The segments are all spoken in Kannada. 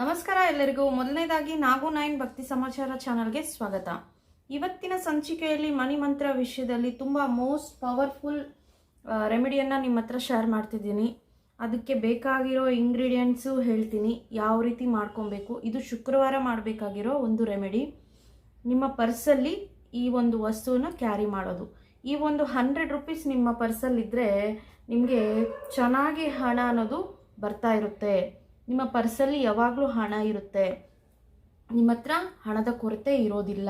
ನಮಸ್ಕಾರ ಎಲ್ಲರಿಗೂ. ಮೊದಲನೇದಾಗಿ ನಾಗು ನೈನ್ ಭಕ್ತಿ ಸಮಾಚಾರ ಚಾನಲ್ಗೆ ಸ್ವಾಗತ. ಇವತ್ತಿನ ಸಂಚಿಕೆಯಲ್ಲಿ ಮನಿ ಮಂತ್ರ ವಿಷಯದಲ್ಲಿ ತುಂಬ ಮೋಸ್ಟ್ ಪವರ್ಫುಲ್ ರೆಮಿಡಿಯನ್ನು ನಿಮ್ಮ ಹತ್ರ ಶೇರ್ ಮಾಡ್ತಿದ್ದೀನಿ. ಅದಕ್ಕೆ ಬೇಕಾಗಿರೋ ಇಂಗ್ರೀಡಿಯೆಂಟ್ಸು ಹೇಳ್ತೀನಿ. ಯಾವ ರೀತಿ ಮಾಡ್ಕೊಬೇಕು, ಇದು ಶುಕ್ರವಾರ ಮಾಡಬೇಕಾಗಿರೋ ಒಂದು ರೆಮಿಡಿ. ನಿಮ್ಮ ಪರ್ಸಲ್ಲಿ ಈ ಒಂದು ವಸ್ತುವನ್ನು ಕ್ಯಾರಿ ಮಾಡೋದು. ಈ ಒಂದು ಹಂಡ್ರೆಡ್ ರುಪೀಸ್ ನಿಮ್ಮ ಪರ್ಸಲ್ಲಿದ್ದರೆ ನಿಮಗೆ ಚೆನ್ನಾಗಿ ಹಣ ಅನ್ನೋದು ಬರ್ತಾ ಇರುತ್ತೆ. ನಿಮ್ಮ ಪರ್ಸಲ್ಲಿ ಯಾವಾಗಲೂ ಹಣ ಇರುತ್ತೆ. ನಿಮ್ಮ ಹತ್ರ ಹಣದ ಕೊರತೆ ಇರೋದಿಲ್ಲ.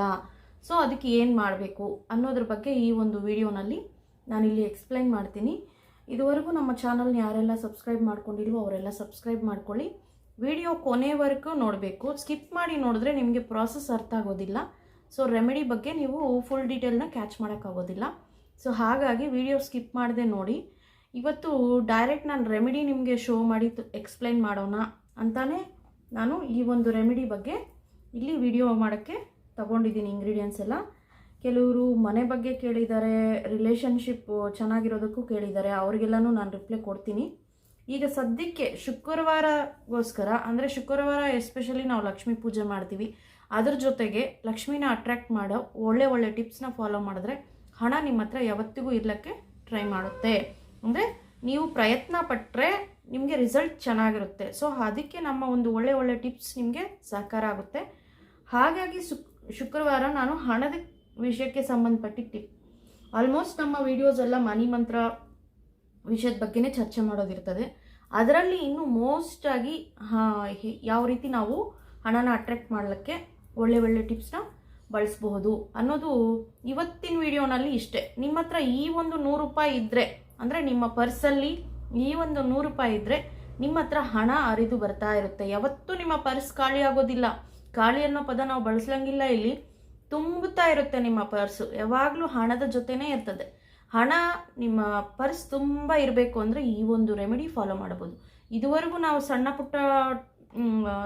ಸೊ, ಅದಕ್ಕೆ ಏನು ಮಾಡಬೇಕು ಅನ್ನೋದ್ರ ಬಗ್ಗೆ ಈ ಒಂದು ವಿಡಿಯೋನಲ್ಲಿ ನಾನಿಲ್ಲಿ ಎಕ್ಸ್ಪ್ಲೈನ್ ಮಾಡ್ತೀನಿ. ಇದುವರೆಗೂ ನಮ್ಮ ಚಾನಲ್ನ ಯಾರೆಲ್ಲ ಸಬ್ಸ್ಕ್ರೈಬ್ ಮಾಡ್ಕೊಂಡಿಲ್ವೋ ಅವರೆಲ್ಲ ಸಬ್ಸ್ಕ್ರೈಬ್ ಮಾಡ್ಕೊಳ್ಳಿ. ವಿಡಿಯೋ ಕೊನೆವರೆಗೂ ನೋಡಬೇಕು. ಸ್ಕಿಪ್ ಮಾಡಿ ನೋಡಿದ್ರೆ ನಿಮಗೆ ಪ್ರಾಸೆಸ್ ಅರ್ಥ ಆಗೋದಿಲ್ಲ. ಸೊ ರೆಮಿಡಿ ಬಗ್ಗೆ ನೀವು ಫುಲ್ ಡೀಟೇಲ್ನ ಕ್ಯಾಚ್ ಮಾಡೋಕ್ಕಾಗೋದಿಲ್ಲ. ಸೊ, ಹಾಗಾಗಿ ವಿಡಿಯೋ ಸ್ಕಿಪ್ ಮಾಡದೆ ನೋಡಿ. ಇವತ್ತು ಡೈರೆಕ್ಟ್ ನಾನು ರೆಮಿಡಿ ನಿಮಗೆ ಶೋ ಮಾಡಿ ಎಕ್ಸ್ಪ್ಲೈನ್ ಮಾಡೋಣ ಅಂತಾನೆ ನಾನು ಈ ಒಂದು ರೆಮಿಡಿ ಬಗ್ಗೆ ಇಲ್ಲಿ ವಿಡಿಯೋ ಮಾಡೋಕ್ಕೆ ತಗೊಂಡಿದ್ದೀನಿ ಇಂಗ್ರೀಡಿಯೆಂಟ್ಸ್ ಎಲ್ಲ. ಕೆಲವರು ಮನೆ ಬಗ್ಗೆ ಕೇಳಿದ್ದಾರೆ ರಿಲೇಷನ್ಶಿಪ್ ಚೆನ್ನಾಗಿರೋದಕ್ಕೂ ಕೇಳಿದ್ದಾರೆ, ಅವ್ರಿಗೆಲ್ಲನೂ ನಾನು ರಿಪ್ಲೈ ಕೊಡ್ತೀನಿ. ಈಗ ಸದ್ಯಕ್ಕೆ ಶುಕ್ರವಾರಗೋಸ್ಕರ, ಅಂದರೆ ಶುಕ್ರವಾರ ಎಸ್ಪೆಷಲಿ ನಾವು ಲಕ್ಷ್ಮೀ ಪೂಜೆ ಮಾಡ್ತೀವಿ. ಅದ್ರ ಜೊತೆಗೆ ಲಕ್ಷ್ಮಿನ ಅಟ್ರ್ಯಾಕ್ಟ್ ಮಾಡೋ ಒಳ್ಳೆ ಒಳ್ಳೆ ಟಿಪ್ಸ್ನ ಫಾಲೋ ಮಾಡಿದ್ರೆ ಹಣ ನಿಮ್ಮ ಹತ್ರ ಯಾವತ್ತಿಗೂ ಇರಲಿಕ್ಕೆ ಟ್ರೈ ಮಾಡುತ್ತೆ. ಅಂದರೆ ನೀವು ಪ್ರಯತ್ನ ಪಟ್ಟರೆ ನಿಮಗೆ ರಿಸಲ್ಟ್ ಚೆನ್ನಾಗಿರುತ್ತೆ. ಸೊ ಅದಕ್ಕೆ ನಮ್ಮ ಒಂದು ಒಳ್ಳೆ ಒಳ್ಳೆ ಟಿಪ್ಸ್ ನಿಮಗೆ ಸಹಕಾರ ಆಗುತ್ತೆ. ಹಾಗಾಗಿ ಶುಕ್, ಶುಕ್ರವಾರ ನಾನು ಹಣದ ವಿಷಯಕ್ಕೆ ಸಂಬಂಧಪಟ್ಟಿದ್ದ ಟಿಪ್ ಆಲ್ಮೋಸ್ಟ್ ನಮ್ಮ ವಿಡಿಯೋಸ್ ಎಲ್ಲ ಮನಿ ಮಂತ್ರ ವಿಷಯದ ಬಗ್ಗೆನೇ ಚರ್ಚೆ ಮಾಡೋದಿರ್ತದೆ ಅದರಲ್ಲಿ ಇನ್ನು ಮೋಸ್ಟ್ ಆಗಿ ಯಾವ ರೀತಿ ನಾವು ಹಣನ ಅಟ್ರಾಕ್ಟ್ ಮಾಡಲಿಕ್ಕೆ ಒಳ್ಳೆ ಒಳ್ಳೆ ಟಿಪ್ಸ್ನ ಬಳಸಬಹುದು ಅನ್ನೋದು ಇವತ್ತಿನ ವಿಡಿಯೋನಲ್ಲಿ ಇಷ್ಟೇ. ನಿಮ್ಮ ಹತ್ರ ಈ ಒಂದು ನೂರು ರೂಪಾಯಿ ಇದ್ದರೆ ಅಂದರೆ ನಿಮ್ಮ ಪರ್ಸಲ್ಲಿ ಈ ಒಂದು ನೂರು ರೂಪಾಯಿ ಇದ್ದರೆ ನಿಮ್ಮ ಹತ್ರ ಹಣ ಹರಿದು ಬರ್ತಾ ಇರುತ್ತೆ. ಯಾವತ್ತೂ ನಿಮ್ಮ ಪರ್ಸ್ ಖಾಲಿ ಆಗೋದಿಲ್ಲ. ಖಾಲಿ ಅನ್ನೋ ಪದ ನಾವು ಬಳಸಲಂಗಿಲ್ಲ ಇಲ್ಲಿ. ತುಂಬುತ್ತಾ ಇರುತ್ತೆ ನಿಮ್ಮ ಪರ್ಸು ಯಾವಾಗಲೂ ಹಣದ ಜೊತೆನೇ ಇರ್ತದೆ. ಹಣ, ನಿಮ್ಮ ಪರ್ಸ್ ತುಂಬ ಇರಬೇಕು ಅಂದರೆ ಈ ಒಂದು ರೆಮಿಡಿ ಫಾಲೋ ಮಾಡ್ಬೋದು ಇದುವರೆಗೂ ನಾವು ಸಣ್ಣ ಪುಟ್ಟ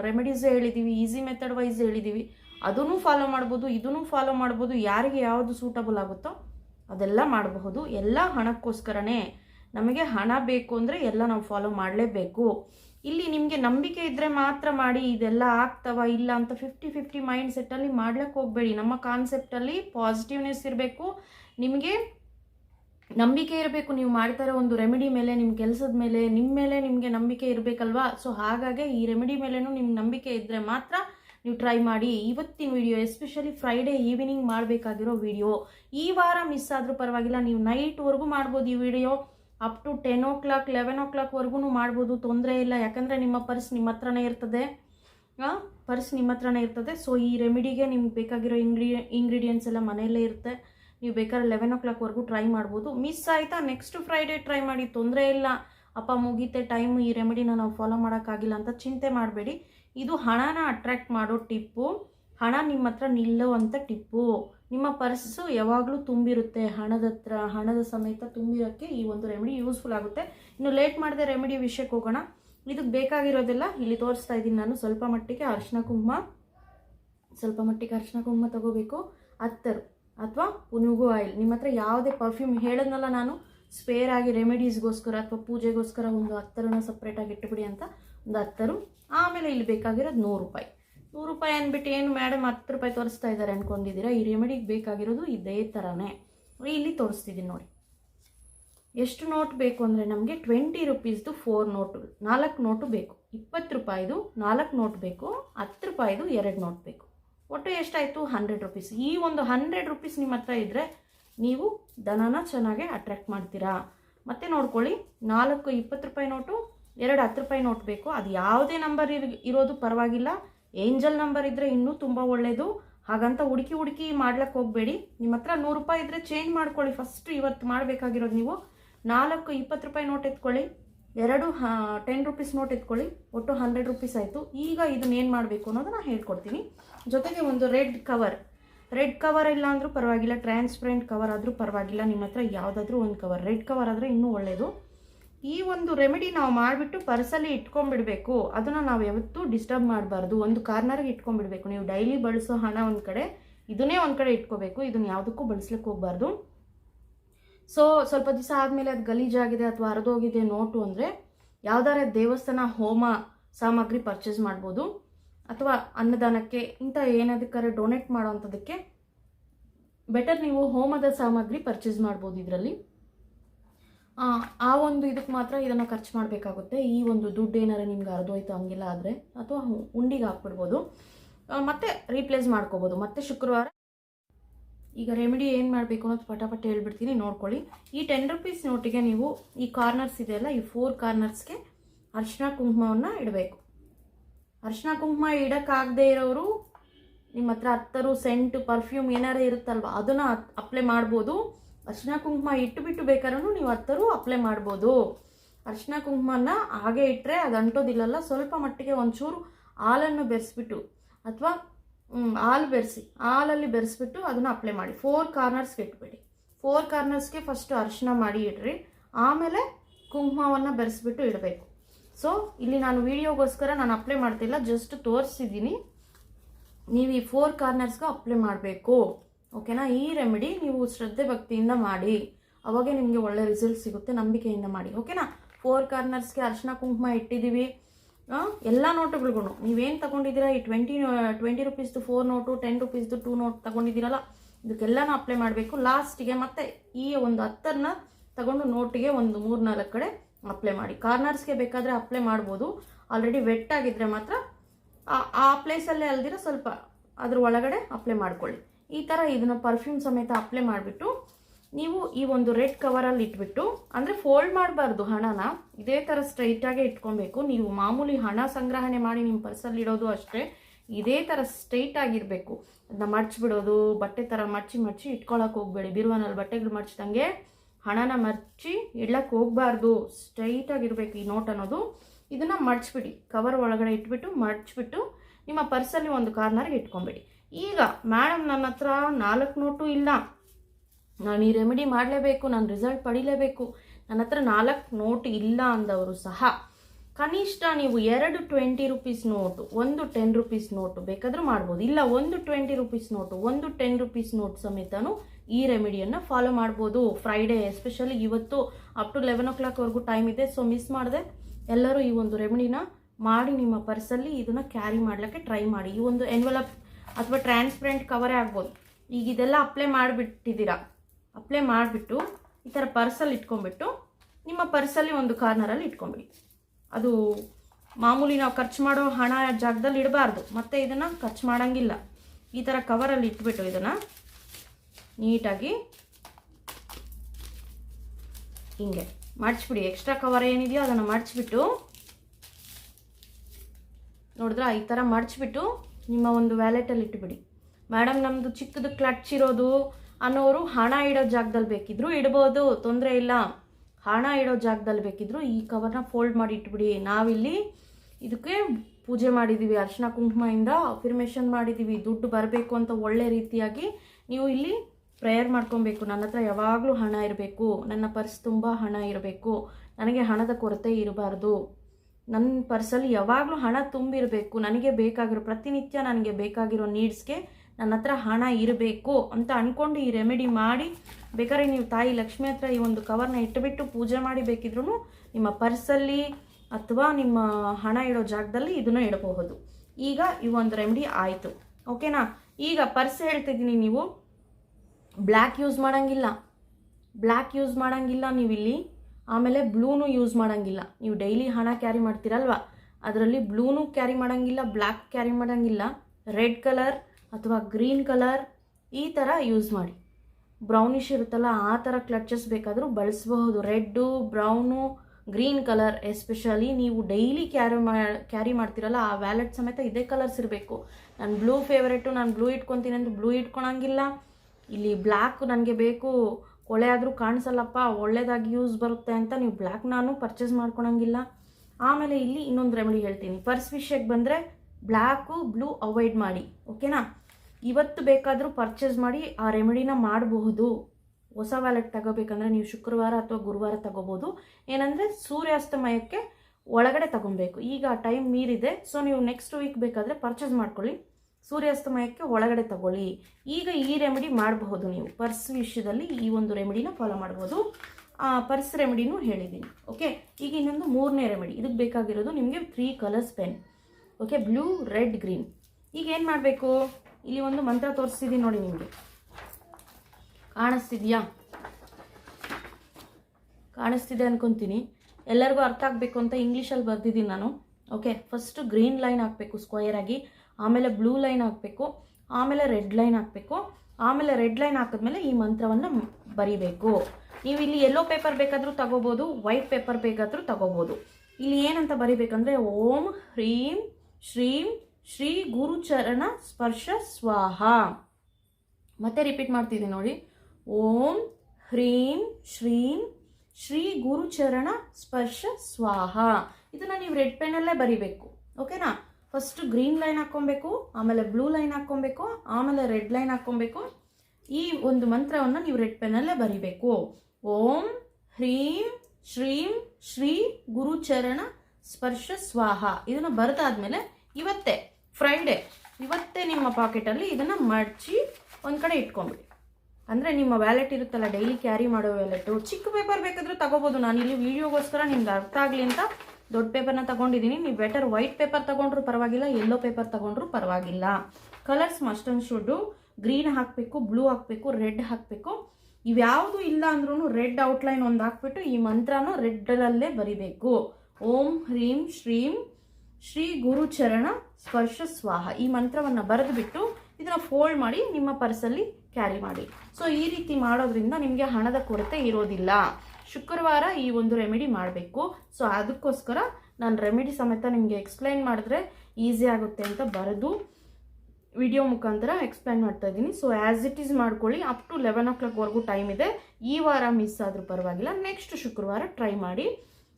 ರೆಮಿಡೀಸ್ ಹೇಳಿದ್ದೀವಿ ಈಸಿ ಮೆಥಡ್ ವೈಸ್ ಹೇಳಿದ್ದೀವಿ ಅದನ್ನು ಫಾಲೋ ಮಾಡ್ಬೋದು ಇದನ್ನು ಫಾಲೋ ಮಾಡ್ಬೋದು ಯಾರಿಗೆ ಯಾವುದು ಸೂಟಬಲ್ ಆಗುತ್ತೋ ಅದೆಲ್ಲ ಮಾಡಬಹುದು. ಎಲ್ಲ ಹಣಕ್ಕೋಸ್ಕರನೇ ನಮಗೆ ಹಣ ಬೇಕು ಅಂದರೆ ಎಲ್ಲ ನಾವು ಫಾಲೋ ಮಾಡಲೇಬೇಕು. ಇಲ್ಲಿ ನಿಮಗೆ ನಂಬಿಕೆ ಇದ್ದರೆ ಮಾತ್ರ ಮಾಡಿ ಇದೆಲ್ಲ ಆಗ್ತವ ಇಲ್ಲ ಅಂತ ಫಿಫ್ಟಿ ಫಿಫ್ಟಿ ಮೈಂಡ್ ಸೆಟ್ಟಲ್ಲಿ ಮಾಡ್ಲಿಕ್ಕೆ ಹೋಗಬೇಡಿ. ನಮ್ಮ ಕಾನ್ಸೆಪ್ಟಲ್ಲಿ ಪಾಸಿಟಿವ್ನೆಸ್ ಇರಬೇಕು. ನಿಮಗೆ ನಂಬಿಕೆ ಇರಬೇಕು. ನೀವು ಮಾಡ್ತಾರೆ ಒಂದು ರೆಮಿಡಿ ಮೇಲೆ ನಿಮ್ಮ ಕೆಲಸದ ಮೇಲೆ ನಿಮ್ಮ ಮೇಲೆ ನಿಮಗೆ ನಂಬಿಕೆ ಇರಬೇಕಲ್ವಾ? ಸೊ ಹಾಗಾಗಿ ಈ ರೆಮಿಡಿ ಮೇಲೇನೂ ನಿಮ್ಗೆ ನಂಬಿಕೆ ಇದ್ದರೆ ಮಾತ್ರ ನೀವು ಟ್ರೈ ಮಾಡಿ. ಇವತ್ತಿನ ವಿಡಿಯೋ ಎಸ್ಪೆಷಲಿ ಫ್ರೈಡೇ ಈವ್ನಿಂಗ್ ಮಾಡಬೇಕಾಗಿರೋ ವಿಡಿಯೋ ಈ ವಾರ ಮಿಸ್ ಆದರೂ ಪರವಾಗಿಲ್ಲ. ನೀವು ನೈಟ್ವರೆಗೂ ಮಾಡ್ಬೋದು ಈ video up to ten o'clock eleven ಓ ಕ್ಲಾಕ್ವರೆಗೂ ಮಾಡ್ಬೋದು. ತೊಂದರೆ ಇಲ್ಲ. ಯಾಕಂದರೆ ನಿಮ್ಮ ಪರ್ಸ್ ನಿಮ್ಮ ಹತ್ರನೇ ಇರ್ತದೆ. ಪರ್ಸ್ ನಿಮ್ಮ ಹತ್ರನೇ ಇರ್ತದೆ. ಸೊ ಈ ರೆಮಿಡಿಗೆ ನಿಮ್ಗೆ ಬೇಕಾಗಿರೋ ಇಂಗ್ರಿ ಇಂಗ್ರೀಡಿಯೆಂಟ್ಸ್ ಎಲ್ಲ ಮನೆಯಲ್ಲೇ ಇರುತ್ತೆ. ನೀವು ಬೇಕಾದ್ರೆ ಲೆವೆನ್ ಓ ಕ್ಲಾಕ್ವರೆಗೂ ಟ್ರೈ ಮಾಡ್ಬೋದು. ಮಿಸ್ ಆಯಿತಾ? ನೆಕ್ಸ್ಟ್ ಫ್ರೈಡೇ ಟ್ರೈ ಮಾಡಿ. ತೊಂದರೆ ಇಲ್ಲ. ಅಪ್ಪ, ಮುಗೀತೆ ಟೈಮ್ ಈ ರೆಮಿಡಿನ ನಾವು ಫಾಲೋ ಮಾಡೋಕ್ಕಾಗಿಲ್ಲ ಅಂತ ಚಿಂತೆ ಮಾಡಬೇಡಿ. ಇದು ಹಣನ ಅಟ್ರ್ಯಾಕ್ಟ್ ಮಾಡೋ ಟಿಪ್ಪು, ಹಣ ನಿಮ್ಮ ಹತ್ರ ನಿಲ್ಲುವಂಥ ಟಿಪ್ಪು. ನಿಮ್ಮ ಪರ್ಸು ಯಾವಾಗಲೂ ತುಂಬಿರುತ್ತೆ, ಹಣದ ಹತ್ರ, ಹಣದ ಸಮೇತ ತುಂಬಿರೋಕ್ಕೆ ಈ ಒಂದು ರೆಮಿಡಿ ಯೂಸ್ಫುಲ್ ಆಗುತ್ತೆ. ಇನ್ನು ಲೇಟ್ ಮಾಡದೆ ರೆಮಿಡಿ ವಿಷಯಕ್ಕೆ ಹೋಗೋಣ. ಇದಕ್ಕೆ ಬೇಕಾಗಿರೋದೆಲ್ಲ ಇಲ್ಲಿ ತೋರಿಸ್ತಾ ಇದ್ದೀನಿ ನಾನು. ಸ್ವಲ್ಪ ಮಟ್ಟಿಗೆ ಅರಿಶಿನ ಕುಂಕುಮ, ಸ್ವಲ್ಪ ಮಟ್ಟಿಗೆ ಅರ್ಶಿನ ಕುಂಕುಮ ತಗೋಬೇಕು. ಅತ್ತರು ಅಥವಾ ಪುನುಗು ಆಯಿಲ್ ನಿಮ್ಮ ಹತ್ರ ಯಾವುದೇ ಪರ್ಫ್ಯೂಮ್ ಹೇಳಿದ್ನಲ್ಲ ನಾನು ಸ್ಪೇರ್ ಆಗಿ ರೆಮಿಡೀಸ್ಗೋಸ್ಕರ ಅಥವಾ ಪೂಜೆಗೋಸ್ಕರ ಒಂದು ಹತ್ತರನ್ನ ಸಪ್ರೇಟಾಗಿ ಇಟ್ಟುಬಿಡಿ ಅಂತ. ಒಂದು ಹತ್ತರು. ಆಮೇಲೆ ಇಲ್ಲಿ ಬೇಕಾಗಿರೋದು ನೂರು ರೂಪಾಯಿ. ನೂರು ರೂಪಾಯಿ ಅಂದ್ಬಿಟ್ಟು ಏನು ಮೇಡಮ್ ಹತ್ತು ರೂಪಾಯಿ ತೋರಿಸ್ತಾ ಇದ್ದಾರೆ ಅಂದ್ಕೊಂಡಿದ್ದೀರಾ ಈ ರೆಮಿಡಿಗೆ ಬೇಕಾಗಿರೋದು ಇದೇ ಥರನೇ ಇಲ್ಲಿ ತೋರಿಸ್ತಿದ್ದೀನಿ ನೋಡಿ. ಎಷ್ಟು ನೋಟ್ ಬೇಕು ಅಂದರೆ ನಮಗೆ ಟ್ವೆಂಟಿ ರುಪೀಸ್ದು ಫೋರ್ ನೋಟು ನಾಲ್ಕು ನೋಟು ಬೇಕು. ಇಪ್ಪತ್ತು ರೂಪಾಯಿದು ನಾಲ್ಕು ನೋಟ್ ಬೇಕು, ಹತ್ತು ರೂಪಾಯಿದು ಎರಡು ನೋಟ್ ಬೇಕು. ಒಟ್ಟು ಎಷ್ಟಾಯಿತು? ಹಂಡ್ರೆಡ್ ರುಪೀಸ್ ಈ ಒಂದು ಹಂಡ್ರೆಡ್ ರುಪೀಸ್ ನಿಮ್ಮ ಹತ್ರ ಇದ್ದರೆ ನೀವು ದನನ ಚೆನ್ನಾಗಿ ಅಟ್ರ್ಯಾಕ್ಟ್ ಮಾಡ್ತೀರಾ. ಮತ್ತೆ ನೋಡ್ಕೊಳ್ಳಿ, ನಾಲ್ಕು ಇಪ್ಪತ್ತು ರೂಪಾಯಿ ನೋಟು ಎರಡು ಹತ್ತು ರೂಪಾಯಿ ನೋಟ್ ಬೇಕು. ಅದು ಯಾವುದೇ ನಂಬರ್ ಇರೋದು ಪರವಾಗಿಲ್ಲ. ಏಂಜಲ್ ನಂಬರ್ ಇದ್ದರೆ ಇನ್ನೂ ತುಂಬ ಒಳ್ಳೆಯದು ಹಾಗಂತ ಹುಡುಕಿ ಹುಡುಕಿ ಮಾಡ್ಲಿಕ್ಕೆ ಹೋಗಬೇಡಿ. ನಿಮ್ಮ ಹತ್ರ ನೂರು ರೂಪಾಯಿ ಇದ್ದರೆ ಚೇಂಜ್ ಮಾಡ್ಕೊಳ್ಳಿ. ಫಸ್ಟ್ ಇವತ್ತು ಮಾಡಬೇಕಾಗಿರೋದು ನೀವು. ನಾಲ್ಕು ಇಪ್ಪತ್ತು ರೂಪಾಯಿ ನೋಟ್ ಎತ್ಕೊಳ್ಳಿ. ಎರಡು ಟೆನ್ ರುಪೀಸ್ ನೋಟ್ ಎತ್ಕೊಳ್ಳಿ. ಒಟ್ಟು ಹಂಡ್ರೆಡ್ ರುಪೀಸ್ ಆಯಿತು. ಈಗ ಇದನ್ನ ಏನು ಮಾಡಬೇಕು ಅನ್ನೋದನ್ನ ಹೇಳ್ಕೊಡ್ತೀನಿ. ಜೊತೆಗೆ ಒಂದು ರೆಡ್ ಕವರ್ ರೆಡ್ ಕವರ್ ಇಲ್ಲ ಅಂದರೂ ಪರವಾಗಿಲ್ಲ. ಟ್ರಾನ್ಸ್ಪರೆಂಟ್ ಕವರ್ ಆದರೂ ಪರವಾಗಿಲ್ಲ. ನಿಮ್ಮ ಹತ್ರ ಯಾವುದಾದ್ರೂ ಒಂದು ಕವರ್ ರೆಡ್ ಕವರ್ ಆದರೆ ಇನ್ನೂ ಒಳ್ಳೆಯದು ಈ ಒಂದು ರೆಮಿಡಿ ನಾವು ಮಾಡಿಬಿಟ್ಟು ಪರ್ಸಲ್ಲಿ ಇಟ್ಕೊಂಡ್ಬಿಡ್ಬೇಕು. ಅದನ್ನು ನಾವು ಯಾವತ್ತೂ ಡಿಸ್ಟರ್ಬ್ ಮಾಡಬಾರ್ದು. ಒಂದು ಕಾರ್ನರ್ಗೆ ಇಟ್ಕೊಂಡ್ಬಿಡ್ಬೇಕು. ನೀವು ಡೈಲಿ ಬಳಸೋ ಹಣ ಒಂದು ಕಡೆ, ಇದನ್ನೇ ಒಂದು ಕಡೆ ಇಟ್ಕೋಬೇಕು. ಇದನ್ನು ಯಾವುದಕ್ಕೂ ಬಳಸ್ಲಿಕ್ಕೆ ಹೋಗ್ಬಾರ್ದು. ಸೊ ಸ್ವಲ್ಪ ದಿವಸ ಆದಮೇಲೆ ಅದು ಗಲೀಜಾಗಿದೆ ಅಥವಾ ಹರಿದೋಗಿದೆ ನೋಟು ಅಂದರೆ, ಯಾವ್ದಾರ ದೇವಸ್ಥಾನ, ಹೋಮ ಸಾಮಗ್ರಿ ಪರ್ಚೇಸ್ ಮಾಡ್ಬೋದು. ಅಥವಾ ಅನ್ನದಾನಕ್ಕೆ, ಇಂಥ ಏನದಕ್ಕಾರೆ ಡೊನೇಟ್ ಮಾಡೋವಂಥದ್ದಕ್ಕೆ ಬೆಟರ್ ನೀವು ಹೋಮದ ಸಾಮಗ್ರಿ ಪರ್ಚೇಸ್ ಮಾಡ್ಬೋದು ಇದರಲ್ಲಿ. ಆ ಒಂದು ಇದಕ್ಕೆ ಮಾತ್ರ ಇದನ್ನು ಖರ್ಚು ಮಾಡಬೇಕಾಗುತ್ತೆ. ಈ ಒಂದು ದುಡ್ಡು ಏನಾರು ನಿಮ್ಗೆ ಅರ್ಧೋಯ್ತು ಹಂಗಿಲ್ಲ ಆದರೆ ಅಥವಾ ಉಂಡಿಗೆ ಹಾಕ್ಬಿಡ್ಬೋದು. ಮತ್ತು ರೀಪ್ಲೇಸ್ ಮಾಡ್ಕೋಬೋದು. ಮತ್ತೆ ಶುಕ್ರವಾರ ಈಗ ರೆಮಿಡಿ ಏನು ಮಾಡಬೇಕು ಅನ್ನೋದು ಪಟಾಪಟ ಹೇಳ್ಬಿಡ್ತೀನಿ, ನೋಡ್ಕೊಳ್ಳಿ. ಈ ಟೆನ್ ರುಪೀಸ್ ನೋಟಿಗೆ ನೀವು ಈ ಕಾರ್ನರ್ಸ್ ಇದೆಯಲ್ಲ, ಈ ಫೋರ್ ಕಾರ್ನರ್ಸ್ಗೆ ಅರ್ಶಿನ ಕುಂಕುಮವನ್ನು ಇಡಬೇಕು. ಅರ್ಶಿನ ಕುಂಕುಮ ಇಡೋಕ್ಕಾಗದೇ ಇರೋರು ನಿಮ್ಮ ಹತ್ರ ಹತ್ತರು ಸೆಂಟು ಪರ್ಫ್ಯೂಮ್ ಏನಾರು ಇರುತ್ತಲ್ವ, ಅದನ್ನು ಅಪ್ಲೈ ಮಾಡ್ಬೋದು. ಅರಿಶಿನ ಕುಂಕುಮ ಇಟ್ಟುಬಿಟ್ಟು ಬೇಕಾದ್ರೂ ನೀವು ಹತ್ತರು ಅಪ್ಲೈ ಮಾಡ್ಬೋದು. ಅರ್ಶಿನ ಕುಂಕುಮನ ಹಾಗೆ ಇಟ್ಟರೆ ಅದು ಅಂಟೋದಿಲ್ಲಲ್ಲ, ಸ್ವಲ್ಪ ಮಟ್ಟಿಗೆ ಒಂಚೂರು ಹಾಲನ್ನು ಬೆರೆಸ್ಬಿಟ್ಟು ಅಥವಾ ಹಾಲು ಬೆರೆಸಿ, ಹಾಲಲ್ಲಿ ಬೆರೆಸ್ಬಿಟ್ಟು ಅದನ್ನು ಅಪ್ಲೈ ಮಾಡಿ. ಫೋರ್ ಕಾರ್ನರ್ಸ್ಗೆ ಇಟ್ಬಿಡಿ. ಫೋರ್ ಕಾರ್ನರ್ಸ್ಗೆ ಫಸ್ಟು ಅರಿಶಿನ ಮಾಡಿ ಇಡ್ರಿ. ಆಮೇಲೆ ಕುಂಕುಮವನ್ನು ಬೆರೆಸ್ಬಿಟ್ಟು ಇಡಬೇಕು. ಸೊ ಇಲ್ಲಿ ನಾನು ವಿಡಿಯೋಗೋಸ್ಕರ ನಾನು ಅಪ್ಲೈ ಮಾಡ್ತಿಲ್ಲ ಜಸ್ಟ್ ತೋರಿಸಿದ್ದೀನಿ ನೀವು ಈ ಫೋರ್ ಕಾರ್ನರ್ಸ್ಗೆ ಅಪ್ಲೈ ಮಾಡಬೇಕು. ಓಕೆನಾ? ಈ ರೆಮಿಡಿ ನೀವು ಶ್ರದ್ಧೆ ಭಕ್ತಿಯಿಂದ ಮಾಡಿ. ಅವಾಗೆ ನಿಮಗೆ ಒಳ್ಳೆ ರಿಸಲ್ಟ್ ಸಿಗುತ್ತೆ, ನಂಬಿಕೆಯಿಂದ ಮಾಡಿ. ಓಕೆನಾ? ಫೋರ್ ಕಾರ್ನರ್ಸ್ಗೆ ಅರ್ಶಿನ ಕುಂಕುಮ ಇಟ್ಟಿದ್ದೀವಿ. ಎಲ್ಲ ನೋಟುಗಳಿಗೂ ನೀವೇನು ತೊಗೊಂಡಿದ್ದೀರಾ? ಈ ಟ್ವೆಂಟಿ ಟ್ವೆಂಟಿ ರುಪೀಸ್ದು ಫೋರ್ ನೋಟು ಟೆನ್ ರುಪೀಸ್ದು ಟೂ ನೋಟ್ ತೊಗೊಂಡಿದ್ದೀರಲ್ಲ ಇದಕ್ಕೆಲ್ಲನೂ ಅಪ್ಲೈ ಮಾಡಬೇಕು. ಲಾಸ್ಟಿಗೆ ಮತ್ತೆ ಈ ಒಂದು ಹತ್ತರನ್ನ ತಗೊಂಡು ನೋಟಿಗೆ ಒಂದು ಮೂರು ನಾಲ್ಕು ಕಡೆ ಅಪ್ಲೈ ಮಾಡಿ. ಕಾರ್ನರ್ಸ್ಗೆ ಬೇಕಾದರೆ ಅಪ್ಲೈ ಮಾಡ್ಬೋದು. ಆಲ್ರೆಡಿ ವೆಟ್ ಆಗಿದ್ರೆ ಮಾತ್ರ ಆ ಪ್ಲೇಸಲ್ಲೇ ಅಲ್ದಿರ ಸ್ವಲ್ಪ ಅದ್ರ ಒಳಗಡೆ ಅಪ್ಲೈ ಮಾಡ್ಕೊಳ್ಳಿ. ಈ ಥರ ಇದನ್ನು ಪರ್ಫ್ಯೂಮ್ ಸಮೇತ ಅಪ್ಲೈ ಮಾಡಿಬಿಟ್ಟು ನೀವು ಈ ಒಂದು ರೆಡ್ ಕವರಲ್ಲಿ ಇಟ್ಬಿಟ್ಟು, ಅಂದರೆ ಫೋಲ್ಡ್ ಮಾಡಬಾರ್ದು ಹಣನ, ಇದೇ ಥರ ಸ್ಟ್ರೈಟಾಗೆ ಇಟ್ಕೊಬೇಕು. ನೀವು ಮಾಮೂಲಿ ಹಣ ಸಂಗ್ರಹಣೆ ಮಾಡಿ ನಿಮ್ಮ ಪರ್ಸಲ್ಲಿ ಇಡೋದು ಅಷ್ಟೇ, ಇದೇ ಥರ ಸ್ಟ್ರೈಟ್ ಆಗಿರಬೇಕು ಅದನ್ನ ಮಡ್ಚಿಬಿಡೋದು ಬಟ್ಟೆ ಥರ ಮಡ್ಚಿ ಮಡ್ಚಿ ಇಟ್ಕೊಳಕ್ಕೆ ಹೋಗಬೇಡಿ. ಬಿರುವನಲ್ಲಿ ಬಟ್ಟೆಗಳು ಮಡ್ಚಿದಂಗೆ ಹಣನ ಮರ್ಚಿ ಇಡ್ಲಕ್ಕೆ ಹೋಗಬಾರ್ದು. ಸ್ಟ್ರೈಟಾಗಿರಬೇಕು ಈ ನೋಟ್ ಅನ್ನೋದು. ಇದನ್ನು ಮಡ್ಚಿಬಿಡಿ ಕವರ್ ಒಳಗಡೆ ಇಟ್ಬಿಟ್ಟು ಮಡ್ಚಿಬಿಟ್ಟು ನಿಮ್ಮ ಪರ್ಸಲ್ಲಿ ಒಂದು ಕಾರ್ನರ್ಗೆ ಇಟ್ಕೊಂಬಿಡಿ. ಈಗ ಮೇಡಮ್ ನನ್ನ ಹತ್ರ ನಾಲ್ಕು ನೋಟು ಇಲ್ಲ. ನಾನು ಈ ರೆಮಿಡಿ ಮಾಡಲೇಬೇಕು, ನಾನು ರಿಸಲ್ಟ್ ಪಡಿಲೇಬೇಕು. ನನ್ನ ಹತ್ರ ನಾಲ್ಕು ನೋಟ್ ಇಲ್ಲ ಅಂದವರು ಸಹ. ಕನಿಷ್ಠ ನೀವು ಎರಡು ಟ್ವೆಂಟಿ ರುಪೀಸ್ ನೋಟು, ಒಂದು ಟೆನ್ ರುಪೀಸ್ ನೋಟು ಬೇಕಾದರೂ ಮಾಡ್ಬೋದು. ಇಲ್ಲ, ಒಂದು ಟ್ವೆಂಟಿ ರುಪೀಸ್ ನೋಟು, ಒಂದು ಟೆನ್ ರುಪೀಸ್ ನೋಟ್ ಸಮೇತನೂ ಈ ರೆಮಿಡಿಯನ್ನು ಫಾಲೋ ಮಾಡ್ಬೋದು. ಫ್ರೈಡೇ ಎಸ್ಪೆಷಲಿ ಇವತ್ತು ಅಪ್ ಟು ಲೆವೆನ್ ಓ ಕ್ಲಾಕ್ವರೆಗೂ ಟೈಮ್ ಇದೆ ಸೊ ಮಿಸ್ ಮಾಡಿದೆ. ಎಲ್ಲರೂ ಈ ಒಂದು ರೆಮಿಡಿನ ಮಾಡಿ ನಿಮ್ಮ ಪರ್ಸಲ್ಲಿ ಇದನ್ನು ಕ್ಯಾರಿ ಮಾಡಲಿಕ್ಕೆ ಟ್ರೈ ಮಾಡಿ. ಈ ಒಂದು ಎನ್ವಲಪ್ ಅಥವಾ ಟ್ರಾನ್ಸ್ಪರೆಂಟ್ ಕವರೇ ಆಗ್ಬೋದು. ಈಗ ಇದೆಲ್ಲ ಅಪ್ಲೈ ಮಾಡಿಬಿಟ್ಟಿದ್ದೀರಾ? ಅಪ್ಲೈ ಮಾಡಿಬಿಟ್ಟು ಈ ಥರ ಪರ್ಸಲ್ಲಿ ಇಟ್ಕೊಂಡ್ಬಿಟ್ಟು ನಿಮ್ಮ ಪರ್ಸಲ್ಲಿ ಒಂದು ಕಾರ್ನರಲ್ಲಿ ಇಟ್ಕೊಂಬಿಡಿ ಅದು ಮಾಮೂಲಿ ನಾವು ಖರ್ಚು ಮಾಡೋ ಹಣ ಜಾಗದಲ್ಲಿ ಇಡಬಾರ್ದು. ಮತ್ತೆ ಇದನ್ನು ಖರ್ಚು ಮಾಡೋಂಗಿಲ್ಲ. ಈ ಥರ ಕವರಲ್ಲಿ ಇಟ್ಬಿಟ್ಟು ಇದನ್ನು ನೀಟಾಗಿ ಹಿಂಗೆ ಮಡಚ್ಬಿಡಿ ಎಕ್ಸ್ಟ್ರಾ ಕವರ್ ಏನಿದೆಯೋ ಅದನ್ನು ಮಡಚ್ಬಿಟ್ಟು ನೋಡಿದ್ರ? ಈ ಥರ ಮಡ್ಚ್ಬಿಟ್ಟು ನಿಮ್ಮ ಒಂದು ವ್ಯಾಲೆಟಲ್ಲಿ ಇಟ್ಬಿಡಿ. ಮೇಡಮ್ ನಮ್ಮದು ಚಿಕ್ಕದು ಕ್ಲಚ್ ಇರೋದು ಅನ್ನೋರು ಹಣ ಇಡೋ ಜಾಗದಲ್ಲಿ ಬೇಕಿದ್ರು ಇಡ್ಬೋದು, ತೊಂದರೆ ಇಲ್ಲ. ಹಣ ಇಡೋ ಜಾಗದಲ್ಲಿ ಬೇಕಿದ್ರು ಈ ಕವರ್ನ ಫೋಲ್ಡ್ ಮಾಡಿ ಇಟ್ಬಿಡಿ. ನಾವಿಲ್ಲಿ ಇದಕ್ಕೆ ಪೂಜೆ ಮಾಡಿದ್ದೀವಿ ಅರ್ಶಿನ ಕುಂಕುಮದಿಂದ ಅಫಿರ್ಮೇಷನ್ ಮಾಡಿದ್ದೀವಿ ದುಡ್ಡು ಬರಬೇಕು ಅಂತ ಒಳ್ಳೆ ರೀತಿಯಾಗಿ ನೀವು ಇಲ್ಲಿ ಪ್ರೇಯರ್ ಮಾಡ್ಕೊಬೇಕು. ನನ್ನ ಹತ್ರ ಯಾವಾಗಲೂ ಹಣ ಇರಬೇಕು. ನನ್ನ ಪರ್ಸ್ ತುಂಬ ಹಣ ಇರಬೇಕು. ನನಗೆ ಹಣದ ಕೊರತೆ ಇರಬಾರ್ದು. ನನ್ನ ಪರ್ಸಲ್ಲಿ ಯಾವಾಗಲೂ ಹಣ ತುಂಬಿರಬೇಕು. ನನಗೆ ಬೇಕಾಗಿರೋ ಪ್ರತಿನಿತ್ಯ ನನಗೆ ಬೇಕಾಗಿರೋ ನೀಡ್ಸ್ಗೆ ನನ್ನ ಹತ್ರ ಹಣ ಇರಬೇಕು ಅಂತ ಅಂದ್ಕೊಂಡು ಈ ರೆಮಿಡಿ ಮಾಡಿ, ಬೇಕಾದ್ರೆ ನೀವು ತಾಯಿ ಲಕ್ಷ್ಮಿ ಹತ್ರ ಈ ಒಂದು ಕವರ್ನ ಇಟ್ಟುಬಿಟ್ಟು ಪೂಜೆ ಮಾಡಿ ಬೇಕಿದ್ರೂ ನಿಮ್ಮ ಪರ್ಸಲ್ಲಿ ಅಥವಾ ನಿಮ್ಮ ಹಣ ಇಡೋ ಜಾಗದಲ್ಲಿ ಇದನ್ನು ಇಡಬಹುದು. ಈಗ ಈ ಒಂದು ರೆಮಿಡಿ ಆಯಿತು. ಓಕೆನಾ? ಈಗ ಪರ್ಸ್ ಹೇಳ್ತಿದ್ದೀನಿ ನೀವು. ಬ್ಲ್ಯಾಕ್ ಯೂಸ್ ಮಾಡೋಂಗಿಲ್ಲ. ಬ್ಲ್ಯಾಕ್ ಯೂಸ್ ಮಾಡೋಂಗಿಲ್ಲ ನೀವಿಲ್ಲಿ. ಆಮೇಲೆ ಬ್ಲೂನು ಯೂಸ್ ಮಾಡೋಂಗಿಲ್ಲ. ನೀವು ಡೈಲಿ ಹಣ ಕ್ಯಾರಿ ಮಾಡ್ತೀರಲ್ವ? ಅದರಲ್ಲಿ ಬ್ಲೂನು ಕ್ಯಾರಿ ಮಾಡೋಂಗಿಲ್ಲ ಬ್ಲ್ಯಾಕ್ ಕ್ಯಾರಿ ಮಾಡೋಂಗಿಲ್ಲ. ರೆಡ್ ಕಲರ್ ಅಥವಾ ಗ್ರೀನ್ ಕಲರ್ ಈ ಥರ ಯೂಸ್ ಮಾಡಿ. ಬ್ರೌನಿಶ್ ಇರುತ್ತಲ್ಲ, ಆ ಥರ ಕ್ಲಚಸ್ ಬೇಕಾದರೂ ಬಳಸಬಹುದು. Red, brown, green colour especially ನೀವು ಡೈಲಿ ಕ್ಯಾರಿ ಮಾ, ಕ್ಯಾರಿ ಮಾಡ್ತೀರಲ್ಲ, ಆ ವ್ಯಾಲೆಟ್ ಸಮೇತ ಇದೇ ಕಲರ್ಸ್ ಇರಬೇಕು. ನಾನು ಬ್ಲೂ ಫೇವ್ರೇಟು, ನಾನು ಬ್ಲೂ ಇಟ್ಕೊತೀನಿ ಅಂತ ಬ್ಲೂ ಇಟ್ಕೊಳಂಗಿಲ್ಲ. ಇಲ್ಲಿ ಬ್ಲ್ಯಾಕು ನನಗೆ ಬೇಕು. ಕೊಳೆ ಆದರೂ ಕಾಣಿಸಲ್ಲಪ್ಪ, ಒಳ್ಳೇದಾಗಿ ಯೂಸ್ ಬರುತ್ತೆ ಅಂತ ನೀವು ಬ್ಲ್ಯಾಕ್ ನಾನು ಪರ್ಚೇಸ್ ಮಾಡ್ಕೊಳಂಗಿಲ್ಲ. ಆಮೇಲೆ ಇಲ್ಲಿ ಇನ್ನೊಂದು ರೆಮಿಡಿ ಹೇಳ್ತೀನಿ. ಪರ್ಸ್ ವಿಷಯಕ್ಕೆ ಬಂದರೆ ಬ್ಲ್ಯಾಕು ಬ್ಲೂ ಅವಾಯ್ಡ್ ಮಾಡಿ ಓಕೆನಾ ಇವತ್ತು ಬೇಕಾದರೂ ಪರ್ಚೇಸ್ ಮಾಡಿ ಆ ರೆಮಿಡಿನ ಮಾಡಬಹುದು. ಹೊಸ ವ್ಯಾಲೆಟ್ ತಗೋಬೇಕಂದ್ರೆ ನೀವು ಶುಕ್ರವಾರ ಅಥವಾ ಗುರುವಾರ ತಗೋಬೋದು. ಏನಂದರೆ ಸೂರ್ಯಾಸ್ತಮಯಕ್ಕೆ ಒಳಗಡೆ ತಗೊಬೇಕು. ಈಗ ಟೈಮ್ ಮೀರಿದೆ ಸೊ ನೀವು ನೆಕ್ಸ್ಟ್ ವೀಕ್ ಬೇಕಾದರೆ ಪರ್ಚೇಸ್ ಮಾಡ್ಕೊಳ್ಳಿ. ಸೂರ್ಯಾಸ್ತಮಯಕ್ಕೆ ಒಳಗಡೆ ತಗೊಳ್ಳಿ. ಈಗ ಈ ರೆಮಿಡಿ ಮಾಡಬಹುದು ನೀವು. ಪರ್ಸ್ ವಿಷಯದಲ್ಲಿ ಈ ಒಂದು ರೆಮಿಡಿನ ಫಾಲೋ ಮಾಡ್ಬೋದು ಪರ್ಸ್ ರೆಮಿಡಿನೂ ಹೇಳಿದ್ದೀನಿ. ಓಕೆ ಈಗ ಇನ್ನೊಂದು ಮೂರನೇ ರೆಮಿಡಿ ಇದಕ್ಕೆ ಬೇಕಾಗಿರೋದು ನಿಮಗೆ three colours pen okay blue red green ಈಗ ಏನು ಮಾಡಬೇಕು? ಇಲ್ಲಿ ಒಂದು ಮಂತ್ರ ತೋರಿಸ್ತಿದ್ದೀನಿ ನೋಡಿ ನಿಮಗೆ. ಕಾಣಿಸ್ತಿದ್ಯಾ? ಕಾಣಿಸ್ತಿದೆ ಅನ್ಕೊಂತೀನಿ. ಎಲ್ಲರಿಗೂ ಅರ್ಥ ಆಗಬೇಕು ಅಂತ ಇಂಗ್ಲೀಷಲ್ಲಿ ಬರ್ದಿದ್ದೀನಿ ನಾನು. ಓಕೆ ಫಸ್ಟು ಗ್ರೀನ್ ಲೈನ್ ಹಾಕಬೇಕು ಸ್ಕ್ವಯರ್ ಆಗಿ. ಆಮೇಲೆ ಬ್ಲೂ ಲೈನ್ ಹಾಕಬೇಕು, ಆಮೇಲೆ ರೆಡ್ ಲೈನ್ ಹಾಕಬೇಕು, ಆಮೇಲೆ ರೆಡ್ ಲೈನ್ ಹಾಕಿದ್ಮೇಲೆ ಈ ಮಂತ್ರವನ್ನು ಬರಿಬೇಕು. ನೀವು ಇಲ್ಲಿ ಯೆಲ್ಲೋ ಪೇಪರ್ ಬೇಕಾದರೂ ತಗೋಬೋದು ವೈಟ್ ಪೇಪರ್ ಬೇಕಾದರೂ ತಗೋಬೋದು. ಇಲ್ಲಿ ಏನಂತ ಬರಿಬೇಕಂದ್ರೆ ಓಂ ಹ್ರೀಂ ಶ್ರೀಂ ಶ್ರೀ ಗುರುಚರಣ ಸ್ಪರ್ಶ ಸ್ವಾಹ. ಮತ್ತೆ ರಿಪೀಟ್ ಮಾಡ್ತಿದ್ದೀನಿ ನೋಡಿ. ಓಂ ಹ್ರೀಂ ಶ್ರೀಂ ಶ್ರೀ ಗುರುಚರಣ ಸ್ಪರ್ಶ ಸ್ವಾಹ. ಇದನ್ನು ನೀವು ರೆಡ್ ಪೆನ್ನಲ್ಲೇ ಬರಿಬೇಕು ಓಕೆನಾ ಫಸ್ಟ್ ಗ್ರೀನ್ ಲೈನ್ ಹಾಕ್ಕೊಬೇಕು, ಆಮೇಲೆ ಬ್ಲೂ ಲೈನ್ ಹಾಕ್ಕೊಬೇಕು, ಆಮೇಲೆ ರೆಡ್ ಲೈನ್ ಹಾಕ್ಕೊಬೇಕು. ಈ ಒಂದು ಮಂತ್ರವನ್ನು ನೀವು ರೆಡ್ ಪೆನ್ನಲ್ಲೇ ಬರಿಬೇಕು. ಓಂ ಹ್ರೀಂ ಶ್ರೀಂ ಶ್ರೀ ಗುರುಚರಣ ಸ್ಪರ್ಶ ಸ್ವಾಹ. ಇದನ್ನು ಬರೆದಾದ್ಮೇಲೆ ಇವತ್ತೇ ಫ್ರೈಡೇ ಇವತ್ತೇ ನಿಮ್ಮ ಪಾಕೆಟಲ್ಲಿ ಇದನ್ನು ಮಡಚಿ ಒಂದು ಕಡೆ ಇಟ್ಕೊಂಬಿಡಿ ಅಂದರೆ ನಿಮ್ಮ ವ್ಯಾಲೆಟ್ ಇರುತ್ತಲ್ಲ ಡೈಲಿ ಕ್ಯಾರಿ ಮಾಡೋ ವ್ಯಾಲೆಟು ಚಿಕ್ಕ ಪೇಪರ್ ಬೇಕಾದರೂ ತಗೋಬೋದು. ನಾನು ಇಲ್ಲಿ ವೀಡಿಯೋಗೋಸ್ಕರ ನಿಮ್ಗೆ ಅರ್ಥ ಆಗಲಿ ಅಂತ ದೊಡ್ಡ ಪೇಪರ್ನ ತಗೊಂಡಿದ್ದೀನಿ ನೀವು ಬೆಟರ್ ವೈಟ್ ಪೇಪರ್ ತಗೊಂಡ್ರು ಪರವಾಗಿಲ್ಲ ಯೆಲ್ಲೋ ಪೇಪರ್ ತಗೊಂಡ್ರು ಪರವಾಗಿಲ್ಲ. ಕಲರ್ಸ್ ಮಸ್ಟ್ ಶುಡ್ಡು ಗ್ರೀನ್ ಹಾಕಬೇಕು ಬ್ಲೂ ಹಾಕಬೇಕು ರೆಡ್ ಹಾಕಬೇಕು. ಇವ್ಯಾವುದು ಇಲ್ಲ ಅಂದ್ರೂ ರೆಡ್ ಔಟ್ಲೈನ್ ಒಂದು ಹಾಕ್ಬಿಟ್ಟು ಈ ಮಂತ್ರನೂ ರೆಡ್ಡಲ್ಲೇ ಬರಿಬೇಕು. ಓಂ ಹ್ರೀಂ ಶ್ರೀಂ ಶ್ರೀ ಗುರುಚರಣ ಸ್ಪರ್ಶ ಸ್ವಾಹ. ಈ ಮಂತ್ರವನ್ನು ಬರೆದುಬಿಟ್ಟು ಇದನ್ನು ಫೋಲ್ಡ್ ಮಾಡಿ ನಿಮ್ಮ ಪರ್ಸಲ್ಲಿ ಕ್ಯಾರಿ ಮಾಡಿ. ಸೊ ಈ ರೀತಿ ಮಾಡೋದ್ರಿಂದ ನಿಮಗೆ ಹಣದ ಕೊರತೆ ಇರೋದಿಲ್ಲ. ಶುಕ್ರವಾರ ಈ ಒಂದು ರೆಮಿಡಿ ಮಾಡಬೇಕು. ಸೊ ಅದಕ್ಕೋಸ್ಕರ ನಾನು ರೆಮಿಡಿ ಸಮೇತ ನಿಮಗೆ ಎಕ್ಸ್ಪ್ಲೈನ್ ಮಾಡಿದ್ರೆ ಈಸಿ ಆಗುತ್ತೆ ಅಂತ ಬರೆದು ವಿಡಿಯೋ ಮುಖಾಂತರ ಎಕ್ಸ್ಪ್ಲೈನ್ ಮಾಡ್ತಾ ಇದ್ದೀನಿ. ಸೊ ಆ್ಯಸ್ ಇಟ್ ಈಸ್ ಮಾಡ್ಕೊಳ್ಳಿ. ಅಪ್ ಟು ಲೆವೆನ್ ಓ ಕ್ಲಾಕ್ವರೆಗೂ ಟೈಮ್ ಇದೆ. ಈ ವಾರ ಮಿಸ್ ಆದರೂ ಪರವಾಗಿಲ್ಲ. ನೆಕ್ಸ್ಟ್ ಶುಕ್ರವಾರ ಟ್ರೈ ಮಾಡಿ.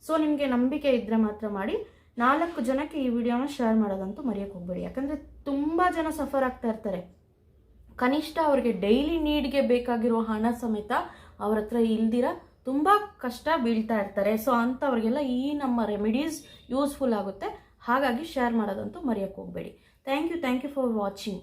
ಸೊ ನಿಮಗೆ ನಂಬಿಕೆ ಇದ್ದರೆ ಮಾತ್ರ ಮಾಡಿ. ನಾಲ್ಕು ಜನಕ್ಕೆ ಈ ವಿಡಿಯೋನ ಶೇರ್ ಮಾಡೋದಂತೂ ಮರೆಯೋಕ್ಕೆ ಹೋಗ್ಬೇಡಿ. ಯಾಕಂದರೆ ತುಂಬ ಜನ ಸಫರ್ ಆಗ್ತಾ ಇರ್ತಾರೆ. ಕನಿಷ್ಠ ಅವರಿಗೆ ಡೈಲಿ ನೀಡ್ಗೆ ಬೇಕಾಗಿರೋ ಹಣ ಸಮೇತ ಅವ್ರ ಹತ್ರ ಇಲ್ದಿರ ತುಂಬ ಕಷ್ಟ ಬೀಳ್ತಾ ಇರ್ತಾರೆ. ಸೊ ಅಂಥವ್ರಿಗೆಲ್ಲ ಈ ನಮ್ಮ ರೆಮಿಡೀಸ್ ಯೂಸ್ಫುಲ್ ಆಗುತ್ತೆ. ಹಾಗಾಗಿ ಶೇರ್ ಮಾಡೋದಂತೂ ಮರೆಯೋಕ್ಕೆ ಹೋಗಬೇಡಿ. Thank you thank you for watching